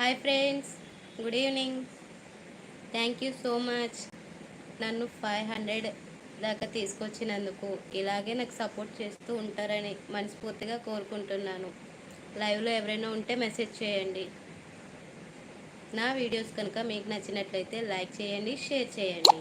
Hi friends good evening thank you so much నన్ను five hundred దాకా తీసుకొచ్చినందుకు ఇలాగే నాకు సపోర్ట్ చేస్తూ ఉంటారని మనస్ఫూర్తిగా కోరుకుంటున్నాను. లైవ్లో ఎవరైనా ఉంటే మెసేజ్ చేయండి. నా వీడియోస్ కనుక మీకు నచ్చినట్లయితే లైక్ చేయండి షేర్ చేయండి.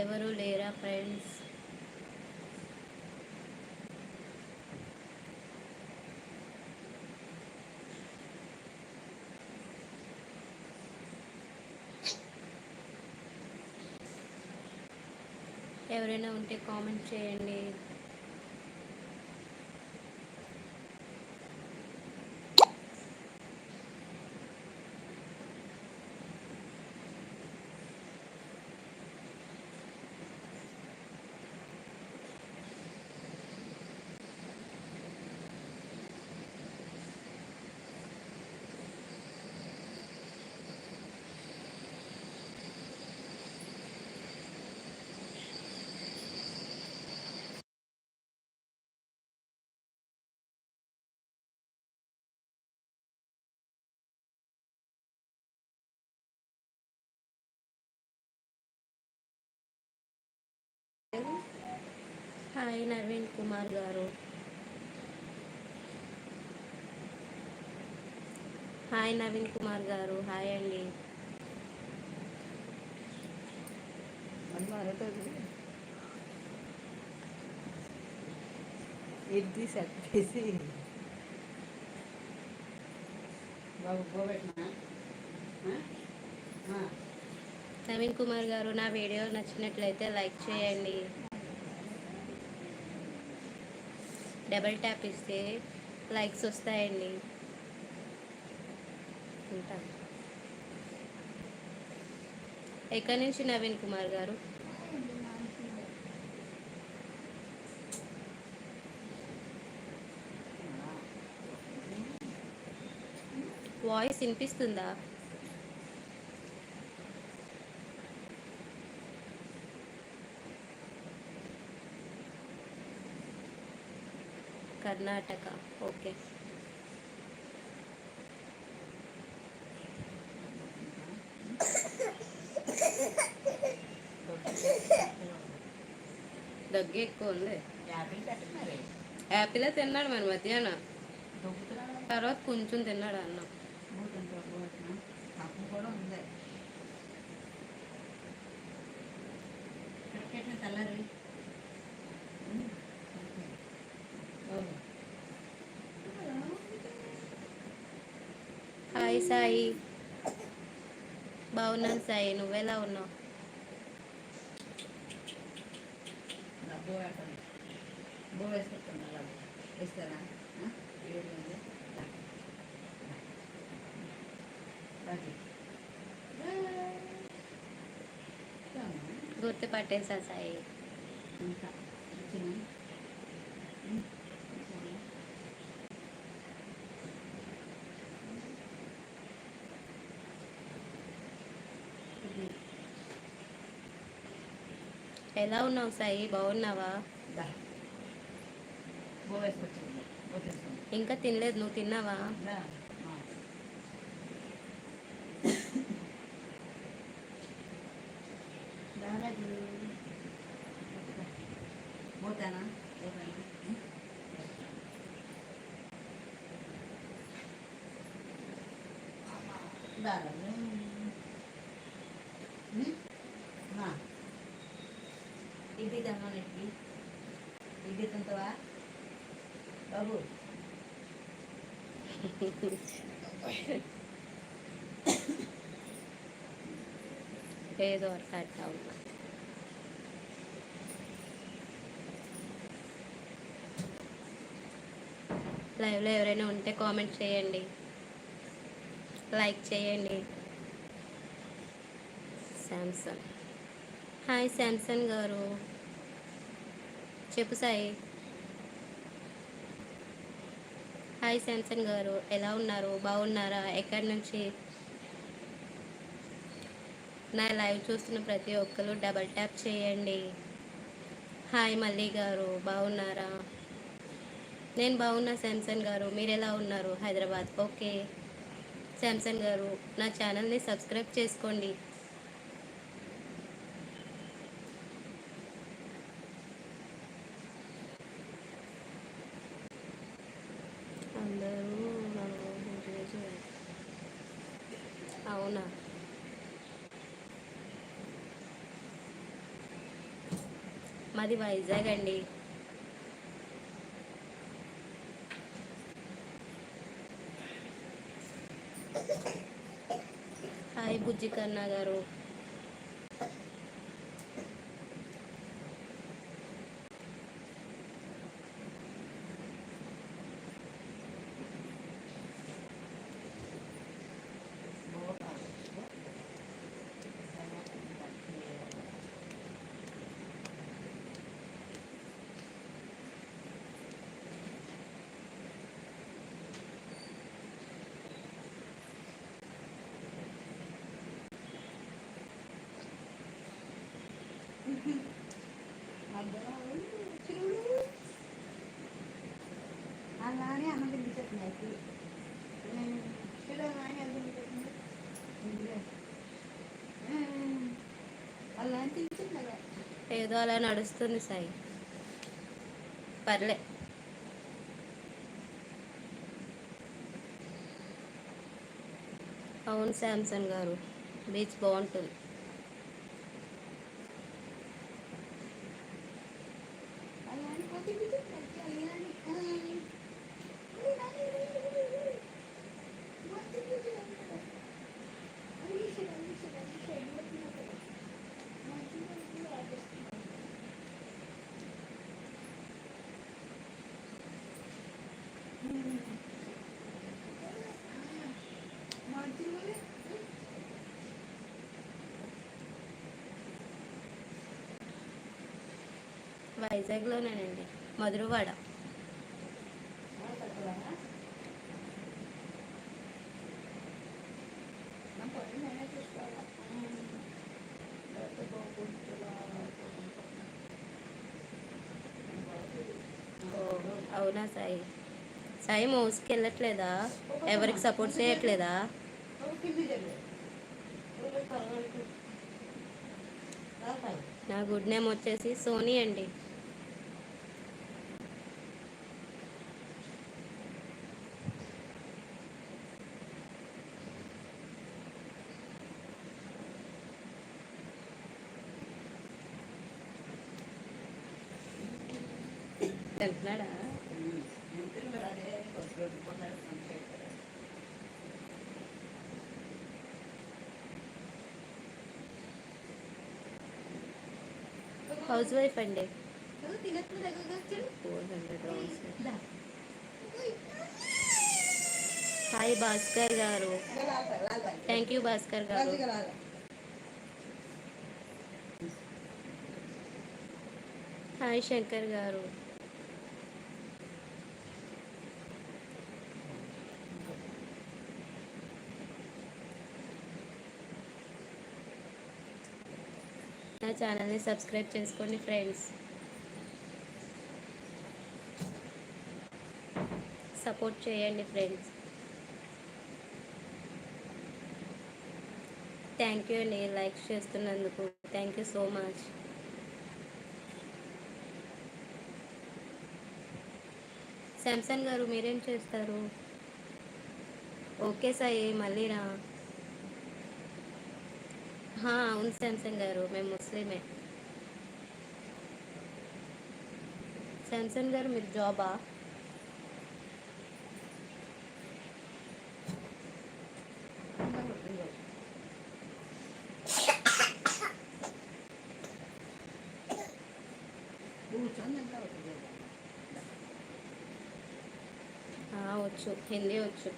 ఎవరు లేరా ఫ్రెండ్స్? ఎవరైనా ఉంటే కామెంట్ చేయండి. హాయ్ నవీన్ కుమార్ గారు. హాయ్ నవీన్ కుమార్ గారు హాయ్ అండి. ఇది బాబు నవీన్ కుమార్ గారు నా వీడియో నచ్చినట్లయితే లైక్ చేయండి. డబల్ ట్యాప్ ఇస్తే లైక్స్ వస్తాయండి. ఉంటా. ఎక్కడి నుంచి నవీన్ కుమార్ గారు? వాయిస్ వినిపిస్తుందా? కర్ణాటక ఓకే దగ్గు ఎక్కువ ఉంది యాపిల్ పెట్టినారే యాపిలే తిన్నాడు మరి మధ్యాహ్నం దొబ్బుతున్నాడు తర్వాత కొంచెం తిన్నాడు అన్నం హాయ్ సాయి. బాగున్నాను సాయి. నువ్వెలా ఉన్నావు? డబ్బు పెట్టండి బో ఎలా ఉన్నావు సాయి? బాగున్నావా? ఇంకా తినలేదు. నువ్వు తిన్నావా? ఇడ్లీ తిన్నాను ఇడ్లీ బాబు. ఏదో అట్లా ఉన్నా లైవ్లో ఎవరైనా ఉంటే కామెంట్ చేయండి. లైక్ చేయండి. శాంసంగ్ హాయ్ శాంసంగ్ గారు. చెప్పు సాయి. హాయ్ శాంసన్ గారు ఎలా ఉన్నారు? బాగున్నారా? ఎక్కడి నుంచి? నా లైవ్ చూస్తున్న ప్రతి ఒక్కరు డబల్ ట్యాప్ చేయండి. హాయ్ మల్లి గారు బాగున్నారా? నేను బాగున్నా శాంసన్ గారు మీరు ఎలా ఉన్నారు? హైదరాబాద్. ఓకే. శాంసన్ గారు నా ఛానల్ని సబ్స్క్రైబ్ చేసుకోండి. అందరూ నన్ను రోజు అవునా? మాది వైజాగ్ అండి. హాయ్ బుజ్జి కన్నా గారు. అలానే అన్నం తినిపిస్తుంది చూడగానే ఏదో అలా నడుస్తుంది సాయి. పర్లే. అవును శాంసంగ్ గారు. బీచ్ బాగుంటుంది. వైజాగ్లోనేనండి. మధురవాడ. అవునా సాయి? సాయి మోసుకెళ్ళట్లేదా? ఎవరికి సపోర్ట్ చేయట్లేదా? నా గుడ్ నేమ్ వచ్చేసి సోనీ అండి. తింటున్నాడా హౌస్ వైఫ్ అండి four hundred hi Bhaskar garu thank you Bhaskar గారు హాయ్ శంకర్ గారు ఛానల్ని సబ్స్క్రైబ్ చేసుకోండి ఫ్రెండ్స్. సపోర్ట్ చేయండి ఫ్రెండ్స్. థ్యాంక్ యూ అండి లైక్ చేస్తున్నందుకు. Thank you so much Samsung garu మీరేం చేస్తారు? ఓకే సాయి మళ్ళీ రా. అవును శాంసంగ్ గారు మేము ముస్లిమే. శాంసంగ్ గారు మీరు జాబా? ఆ, వచ్చు. హిందీ వచ్చు.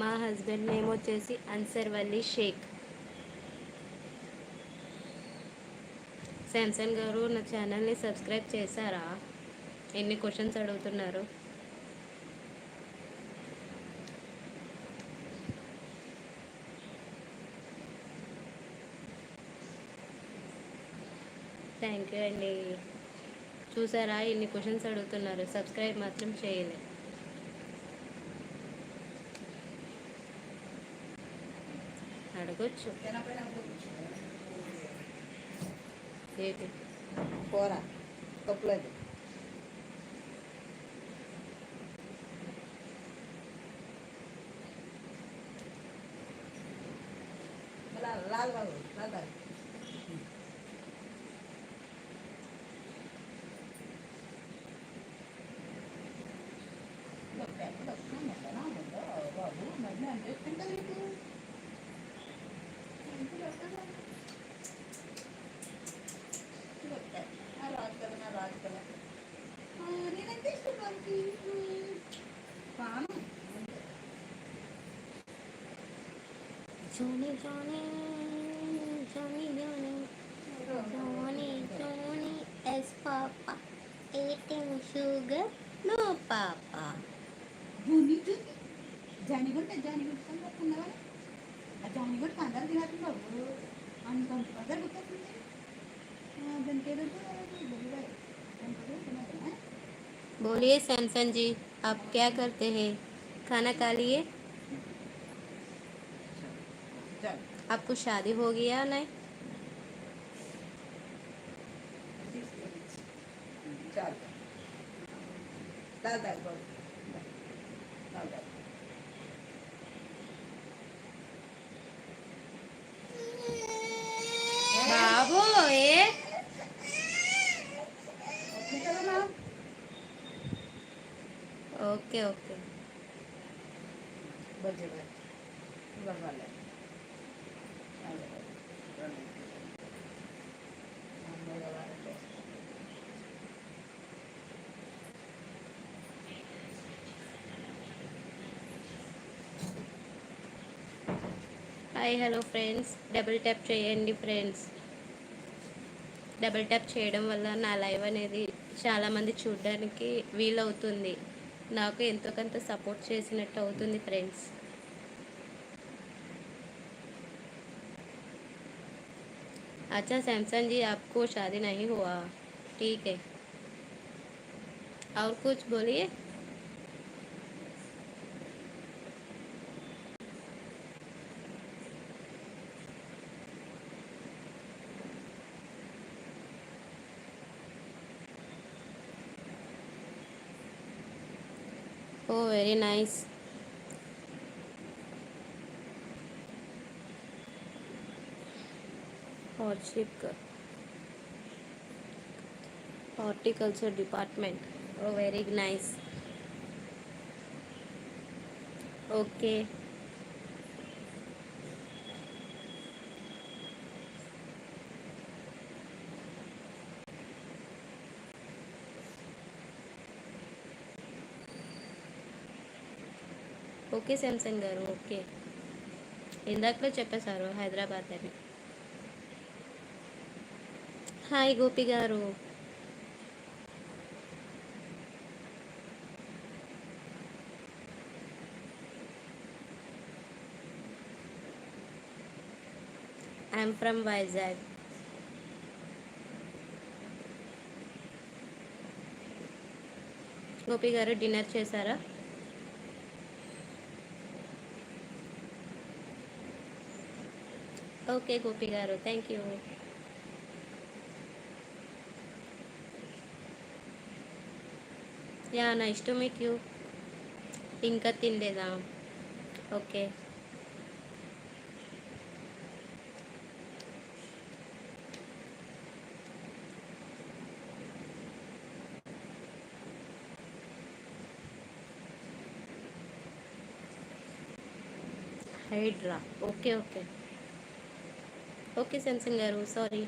మా హస్బెండ్ నేమ్ వచ్చేసి అన్సర్ వల్లి షేక్. శాంసంగ్ గారు నా ఛానల్ని సబ్స్క్రైబ్ చేశారా? ఎన్ని క్వశ్చన్స్ అడుగుతున్నారు? థ్యాంక్ యూ అండి. చూసారా? ఎన్ని క్వశ్చన్స్ అడుగుతున్నారు? సబ్స్క్రైబ్ మాత్రం చేయలేదు. అడగొచ్చు తినపోయినా ఏంటి కూర కప్పులేదు లాల్ బాబు లాల్ బాబు బాబు Johnny, Johnny, Johnny, Johnny, Johnny, Johnny, as Papa, eating sugar, no Papa. జూని జూని Johnny కూడా జాని కూడా తిన్నావా ఆ జాని కూడా అందరు తినట్టు అంత అందరు గుర్తుంది దానికి ఏదంటే బొగ్గుబాయ్ దానికి తినదా बोलिए सैमसन जी आप क्या करते हैं खाना खा लिए చాలు आपको शादी हो गया नहीं? बाबो ए? Okay okay. बजे बजे hi hello friends double tap చేయండి ఫ్రెండ్స్ డబుల్ ట్యాప్ చేయడం వల్ల నా లైవ్ అనేది చాలామంది చూడడానికి వీలవుతుంది నాకు ఎంతో కొంత సపోర్ట్ చేసినట్టు అవుతుంది ఫ్రెండ్స్ अच्छा सैमसंग जी आपको शादी नहीं हुआ ठीक है और कुछ बोलिए oh very nice horticulture department oh very nice okay okay Samsung garu okay. ఇందాకలో చెప్పేశారు హైదరాబాద్ అని. హాయ్ గోపి గారు. ఐఎమ్ ఫ్రమ్ వైజాగ్ గోపి గారు డిన్నర్ చేశారా? ఓకే గోపి గారు థ్యాంక్ యూ. యా నా ఇష్టం మీట్ యూ. ఇంకా తినలేదా? Okay. Hydraa. Okay okay. Okay సెన్సన్ గారు సారీ